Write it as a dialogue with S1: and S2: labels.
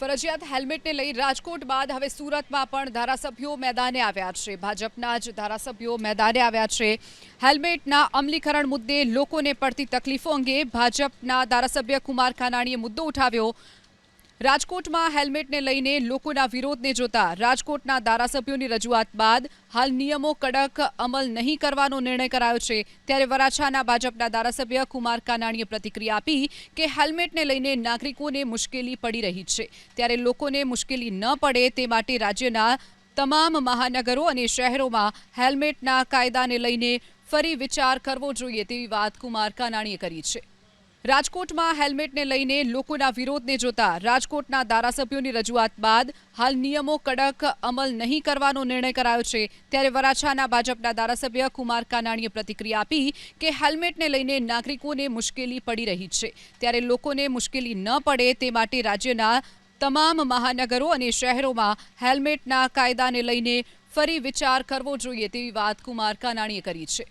S1: ફરજિયાત હેલ્મેટને લઈ રાજકોટ બાદ હવે સુરતમાં પણ ધારાસભ્યો મેદાને આવ્યા છે. ભાજપના જ ધારાસભ્યો મેદાને આવ્યા છે. હેલ્મેટના અમલીકરણ મુદ્દે લોકોને પડતી તકલીફો અંગે ભાજપના ધારાસભ્ય કુમાર ખાનાણીએ મુદ્દો ઉઠાવ્યો. રાજકોટમાં હેલ્મેટને લઈને લોકોના વિરોધને જોતા રાજકોટના ધારાસભ્યોની રજૂઆત બાદ હાલ નિયમો કડક અમલ નહીં કરવાનો નિર્ણય કરાયો છે. ત્યારે વરાછાના ભાજપના ધારાસભ્ય કુમાર કાનાણીએ પ્રતિક્રિયા આપી કે હેલ્મેટને લઈને નાગરિકોને મુશ્કેલી પડી રહી છે. ત્યારે લોકોને મુશ્કેલી ન પડે તે માટે રાજ્યના તમામ મહાનગરો અને શહેરોમાં હેલ્મેટના કાયદાને લઈને ફરી વિચાર કરવો જોઈએ તેવી વાત કુમાર કાનાણીએ કરી છે. રાજકોટમાં હેલ્મેટને લઈને લોકોના વિરોધને જોતા રાજકોટના ધારાસભ્યોની રજૂઆત બાદ હાલ નિયમો કડક અમલ નહીં કરવાનો નિર્ણય કરાયો છે. ત્યારે વરાછાના ભાજપના ધારાસભ્ય કુમાર કાનાણીએ પ્રતિક્રિયા આપી કે હેલ્મેટને લઈને નાગરિકોને મુશ્કેલી પડી રહી છે. ત્યારે લોકોને મુશ્કેલી ન પડે તે માટે રાજ્યના તમામ મહાનગરો અને શહેરોમાં હેલ્મેટના કાયદાને લઈને ફરી વિચાર કરવો જોઈએ તેવી વાત કુમાર કાનાણીએ કરી છે.